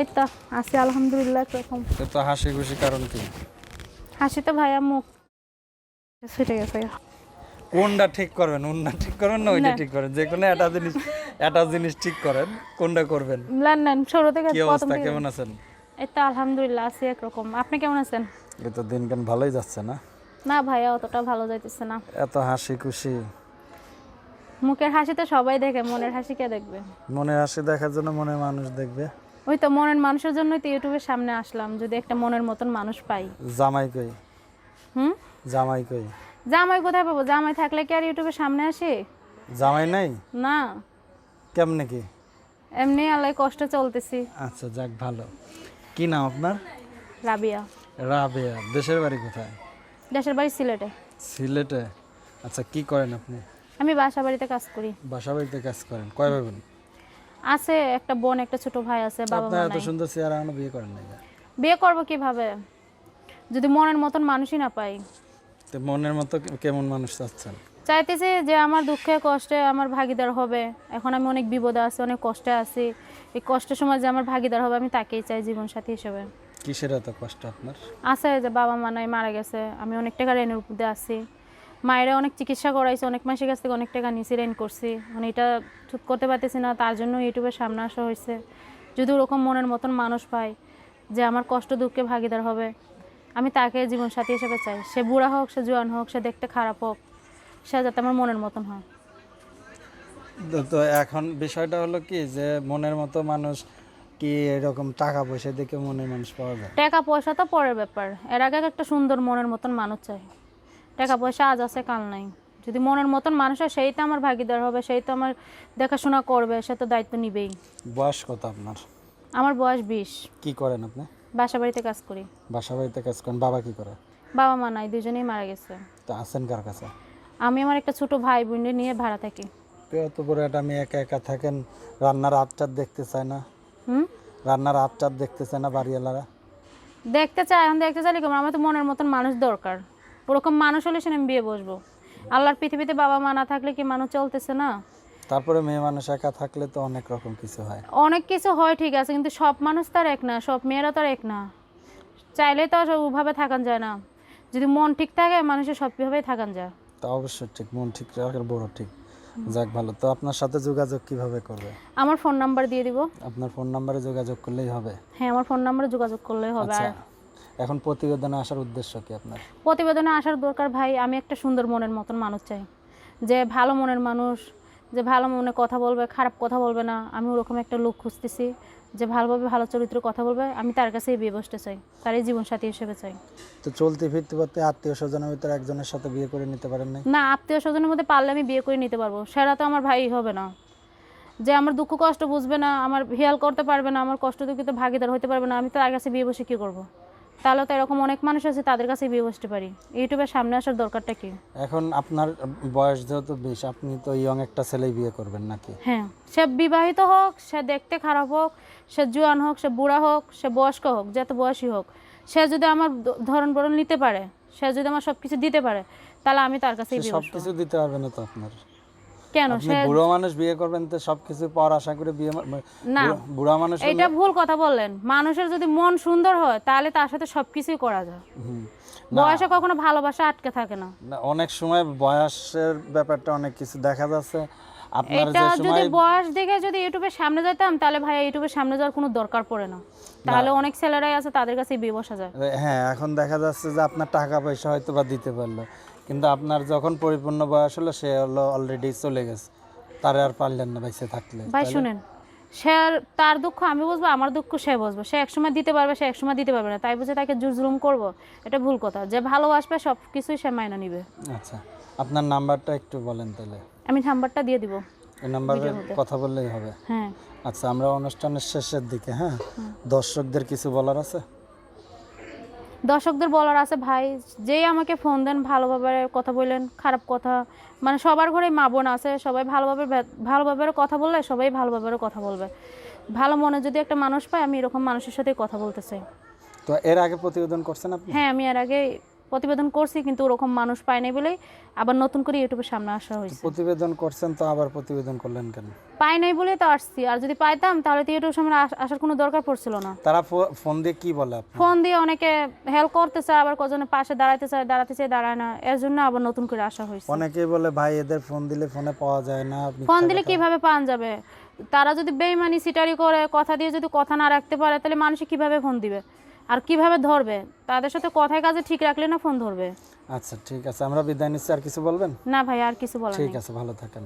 এই তো আছি আলহামদুলিল্লাহ তো হাসি খুশি কারণ কি? হাসি তো ভাইয়া মুখ। ছুটে গেছে। কোনটা ঠিক করবেন কোনটা ঠিক করবেন না ওইটা ঠিক করেন? যে কোনো একটা জিনিস একটা জিনিস ঠিক করেন কোনটা করবেন? নেন নেন শুরু থেকে কি অবস্থা কেমন আছেন? এই তো আলহামদুলিল্লাহ আছি একরকম। আপনি কেমন আছেন? এই তো দিন কান ভালোই যাচ্ছে না? না ভাইয়া অতটা ভালো যাইতেছে না। এত হাসি খুশি। মুখের হাসি তো সবাই দেখে মনের হাসি কে দেখবে? মনে হাসি দেখার জন্য মনের মানুষ দেখবে। ওই তো মনের মানুষের জন্যই তো ইউটিউবের সামনে আসলাম যদি একটা মনের মতন মানুষ পাই। জামাই কই? হুম? জামাই কই? জামাই কোথায় পাবো? জামাই থাকলে কি আর ইউটিউবের সামনে আসে? জামাই নাই? না। কেমনে কি? এমনি আল্লাহ কষ্ট চলতেছি। আচ্ছা যাক ভালো। কি নাম আপনার? রাবিয়া। রাবিয়া দেশের বাড়ি কোথায়? দেশের বাড়ি সিলেটে। সিলেটে? আচ্ছা কি করেন আপনি? আমি বাসা বাড়িতে কাজ করি। বাসা বাড়িতে কাজ করেন। কয় ভাই বোন? আছে একটা বোন একটা ছোট ভাই আছে বাবা মা এত সুন্দর চেয়ার এখনও বিয়ে করেন নাই বিয়ে করব কীভাবে? যদি মনের মতন মানুষই না পাই। তো মনের মতো কেমন মানুষ চাচ্ছেন? চাইতেছি যে আমার দুঃখে কষ্টে আমার ভাগিদার হবে। এখন আমি অনেক বিপদে আছি অনেক কষ্টে আছি। এই কষ্টের সময় যে আমার ভাগিদার হবে আমি তাকেই চাই জীবন সাথী হিসেবে। কিসের এত কষ্ট আপনার? আছে যে বাবা মা নাই মারা গেছে আমি অনেক টাকা রেনের উপরে আছি। মায়েরা অনেক চিকিৎসা করাইছে অনেক মাসের কাছ থেকে অনেক টাকা নিচে রেন করছি। মানে এটা ঠিক করতে পারতেছি না তার জন্য ইউটিউবের সামনে আসা হয়েছে। যদি ওরকম মনের মতন মানুষ পাই যে আমার কষ্ট দুঃখে ভাগিদার হবে আমি তাকে জীবন সাথী হিসেবে চাই। সে বুড়া হোক সে জোয়ান হোক সে দেখতে খারাপ হোক সে যাতে আমার মনের মতন হয়। তো- তো এখন বিষয়টা হলো কি যে মনের মতো মানুষ কি এরকম টাকা পয়সা দেখে মনের মানুষ পাওয়া যায়? টাকা পয়সা তো পরের ব্যাপার। এর আগে একটা সুন্দর মনের মতন মানুষ চাই। টাকা পয়সা আজ আছে কাল নাই। যদি মনের মতন মানুষ হয় সেই তো আমার ভাগিদার হবে সেই তো আমার দেখাশোনা করবে সে তো দায়িত্ব নিবেই। বয়স কত আপনার? আমার বয়স বিশ। কি করেন আপনি? বাসা বাড়িতে কাজ করি। বাসা বাড়িতে কাজ করেন বাবা কি করে? বাবা মা নাই দুজনেই মারা গেছে। তো আছেন কার কাছে? আমি আমার একটা ছোট ভাই বোন নিয়ে ভাড়া থাকি। তো এত বড় একটা আমি একা একা থাকেন? রান্নার আবচার দেখতে চায় না। হুম? রান্নার আবচার দেখতে চায় না বাড়িওয়ালারা? দেখতে চাই এখন দেখতে চাইলে কেমন আমার তো মনের মতন মানুষ দরকার। ওরকম মানুষ হলে সে আমি বিয়ে বসবো। আল্লাহর পৃথিবীতে বাবা মা না থাকলে কি মানুষ চলতেছে না? তারপরে মেয়ে মানুষ একা থাকলে তো অনেক রকম কিছু হয়। অনেক কিছু হয় ঠিক আছে কিন্তু সব মানুষ তার এক না সব মেয়েরা তার এক না। চাইলে তো আর ওভাবে থাকান যায় না। যদি মন ঠিক থাকে মানুষের সবভাবেই থাকান যায়। তা অবশ্যই ঠিক মন ঠিক রাখার বড় ঠিক। যাক ভালো। তো আপনার সাথে যোগাযোগ কীভাবে করবে? আমার ফোন নাম্বার দিয়ে দিব। আপনার ফোন নাম্বারে যোগাযোগ করলেই হবে। হ্যাঁ আমার ফোন নাম্বারে যোগাযোগ করলেই হবে। আচ্ছা। আর এখন প্রতিবেদনে আসার উদ্দেশ্য কি আপনার? প্রতিবেদনে আসার দরকার ভাই আমি একটা সুন্দর মনের মতন মানুষ চাই। যে ভালো মনের মানুষ যে ভালো মনে কথা বলবে খারাপ কথা বলবে না। আমি ওরকম একটা লোক খুঁজতেছি যে ভালোভাবে ভালো চরিত্র কথা বলবে আমি তার কাছেই বিয়ে বসতে চাই তারই জীবনসাথী হিসেবে চাই। তো চলতে ফিরতে ফিরতে আত্মীয় স্বজনের ভিতরে একজনের সাথে বিয়ে করে নিতে পারেন না না আত্মীয় স্বজনের মধ্যে পারলে আমি বিয়ে করে নিতে পারব। সেটা তো আমার ভাই হবে না। যে আমার দুঃখ কষ্ট বুঝবে না আমার হেয়াল করতে পারবে না আমার কষ্ট দুঃখিত ভাগিদার হতে পারবে না আমি তার কাছে বিয়ে বসে কী করব? তাহলে তো এরকম অনেক মানুষ আছে তাদের কাছে বিয়ে বসতে পারি। ইউটিউবের সামনে আসার দরকারটা কি? এখন আপনার বয়স যেহেতু বেশ আপনি তো ইয়ং একটা ছেলেই বিয়ে করবেন নাকি? হ্যাঁ সে বিবাহিত হোক সে দেখতে খারাপ হোক সে জোয়ান হোক সে বুড়া হোক সে বয়স্ক হোক যত বয়সী হোক সে যদি আমার ধরন বরণ নিতে পারে সে যদি আমার সব কিছু দিতে পারে তাহলে আমি তার কাছে বিয়ে সব কিছু দিতে পারবে না তো আপনার? কেন? আপনি বুড়ো মানুষ বিয়ে করবেন তো সবকিছু পর আশা করে বিয়ে না বুড়ো- মানুষ এটা ভুল কথা বললেন। মানুষের যদি মন সুন্দর হয় তাহলে তার সাথে সবকিছুই করা যায়। বয়সে কখনো ভালোবাসা আটকে থাকে না। না, অনেক সময় বয়সের ব্যাপারটা অনেক কিছু দেখা যাচ্ছে। আপনার যদি বয়স দেখে যদি ইউটিউবের সামনে যেতাম তাহলে ভাই ইউটিউবের সামনে যাওয়ার কোনো দরকার পড়ে না। তাহলে অনেক ছেলেরাই আছে তাদের কাছে বিয়ে বসা যায়। হ্যাঁ এখন দেখা যাচ্ছে যে আপনার টাকা পয়সা হয়তো বা দিতে পারল। কিন্তু আপনার যখন পরিপূর্ণ বয়স হলো সে হলো অলরেডি চলে গেছে। তারে আর পারলেন না বেঁচে থাকলে। ভাই শুনেন সে আর তার দুঃখ আমি বুঝব আমার দুঃখ সে বুঝব। সে একসময় দিতে পারবে সে একসময় দিতে পারবে না। তাই বুঝে তাকে জোর জুলুম করব এটা ভুল কথা। যে ভালোবাসবে সব কিছুই সে মাইনা নিবে। আচ্ছা আপনার নাম্বারটা একটু বলেন তাহলে। আমি নাম্বারটা দিয়ে দিব এই নাম্বারে কথা বললেই হবে। হ্যাঁ। আচ্ছা আমরা অনুষ্ঠানের শেষের দিকে হ্যাঁ? দর্শকদের কিছু বলার আছে? দর্শকদের বলার আছে ভাই যেই আমাকে ফোন দেন ভালোভাবে কথা বললেন খারাপ কথা। মানে সবার ঘরেই মা বোন আছে সবাই ভালোভাবে ভালোভাবে কথা বললে সবাই ভালোভাবে কথা বলবে। ভালো মনে যদি একটা মানুষ পায় আমি এরকম মানুষের সাথে কথা বলতে চাই। তো এর আগে প্রতিবেদন করছেন আপনি? হ্যাঁ আমি এর আগে প্রতিবেদন করছি কিন্তু ওরকম মানুষ পায় নাই বলেই আবার নতুন করে ইউটিউবের সামনে আসা হয়েছে। প্রতিবেদন করছেন তো আবার প্রতিবেদন করলেন কেন? পাই নাই বলে তো আসছি আর যদি পাইতাম তাহলে তো ইউটিউবের সামনে আসার কোনো দরকার পড়ছিল না। তারা ফোন দিয়ে কি বলে ফোন দিয়ে অনেকে হেল্প করতে চায় আবার কজনের পাশে দাঁড়াতে চায় দাঁড়াতে চায় দাঁড়ায় না এর জন্য আবার নতুন করে আসা হয়েছে। অনেকেই বলে ভাই এদের ফোন দিলে ফোনে পাওয়া যায় না ফোন দিলে কীভাবে পান যাবে? তারা যদি বেইমানি সিটারি করে কথা দিয়ে যদি কথা না রাখতে পারে তাহলে মানুষ কীভাবে ফোন দিবে? আর কীভাবে ধরবে? তাদের সাথে কথায় কাজে ঠিক রাখলে না ফোন ধরবে? আচ্ছা ঠিক আছে। আমরা বিদায় নিচ্ছি। আর কিছু বলবেন? না ভাই আর কিছু বলার ঠিক আছে ভালো থাকেন।